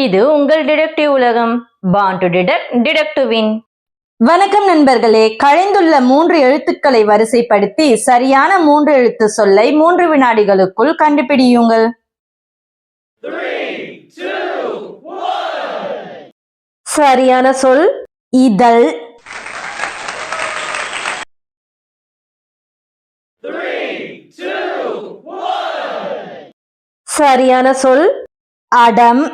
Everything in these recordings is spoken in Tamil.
இது உங்கள் டிடெக்டிவ் உலகம். பான் டு டிடெக்ட் டிடெக்டிவின் வின் வணக்கம் நண்பர்களே. கழிந்துள்ள மூன்று எழுத்துக்களை வரிசைப்படுத்தி சரியான மூன்று எழுத்து சொல்லை மூன்று வினாடிகளுக்குள் கண்டுபிடியுங்கள். சரியான சொல் இதழ். சரியான சொல் அடம்.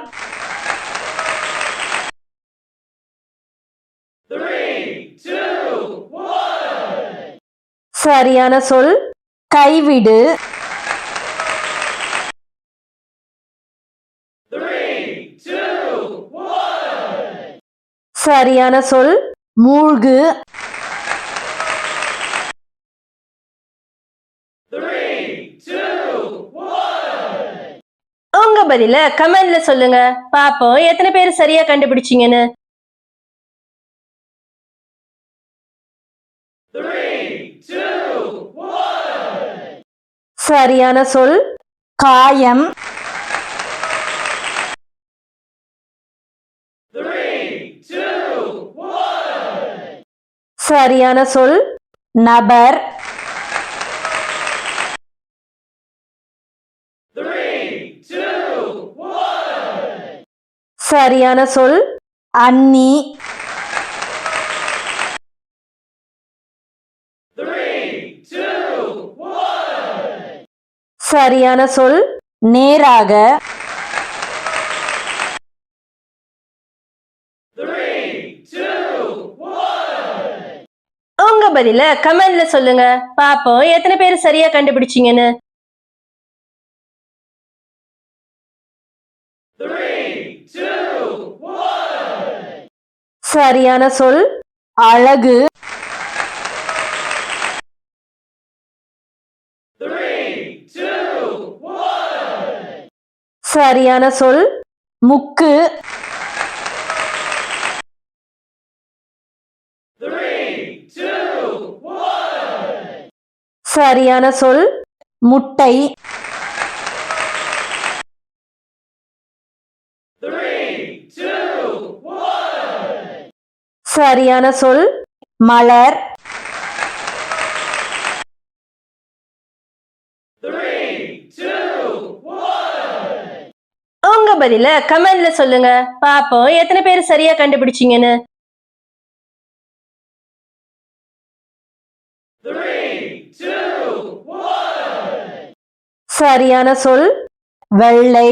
சரியான சொல் கைவிடு. சரியான சொல் மூழ்கு. உங்க பதில கமெண்ட்ல சொல்லுங்க. பாப்போம் எத்தனை பேர் சரியா கண்டுபிடிச்சீங்கன்னு. சரியான சொல். காயம். சரியான சொல். நபர். சரியான சொல். அன்னி சரியான சொல் நேராக. உங்க பதில கமெண்ட்ல சொல்லுங்க. பாப்போம் எத்தனை பேர் சரியா கண்டுபிடிச்சீங்கன்னு. சரியான சொல் அழகு. சரியான சொல் முக்கு. சரியான சொல் முட்டை. சரியான சொல் மலர் உங்க பதில கமெண்ட்ல சொல்லுங்க. பாப்போம். எத்தனை பேர் சரியா கண்டுபிடிச்சீங்கன்னு? சரியான சொல். வெள்ளை.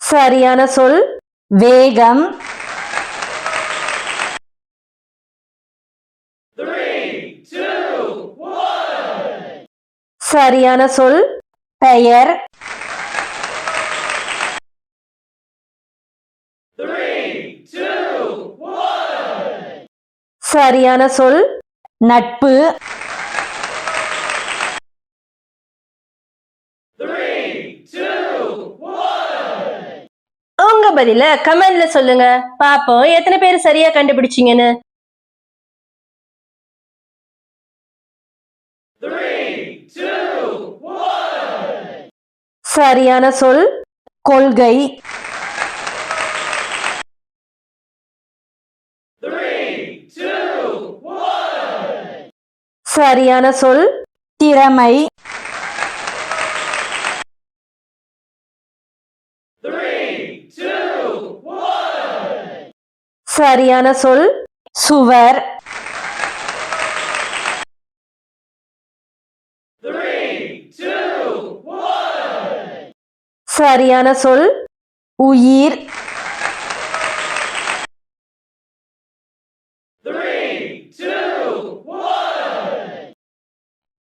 சரியான சொல். வேகம். சரியான சொல் பெயர். சரியான சொல் நட்பு. உங்க பதில கமெண்ட்ல சொல்லுங்க. பாப்போம் எத்தனை பேர் சரியா கண்டுபிடிச்சீங்கன்னு. சரியான சொல் கொள்கை. சரியான சொல் திறமை. சரியான சொல் சுவர். சரியான சொல் உயிர்.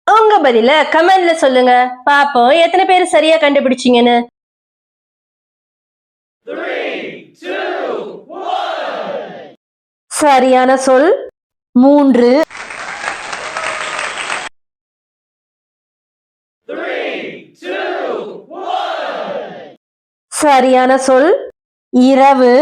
உங்க பதில கமெண்ட்ல சொல்லுங்க. பாப்போம் எத்தனை பேர் சரியா கண்டுபிடிச்சீங்கன்னு. சரியான சொல் மூன்று. சரியான சொல் இரவு.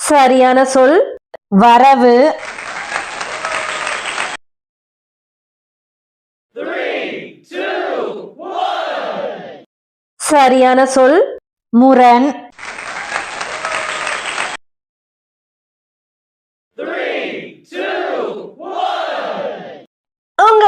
சரியான சொல் வரவு. சரியான சொல் முரண் உங்க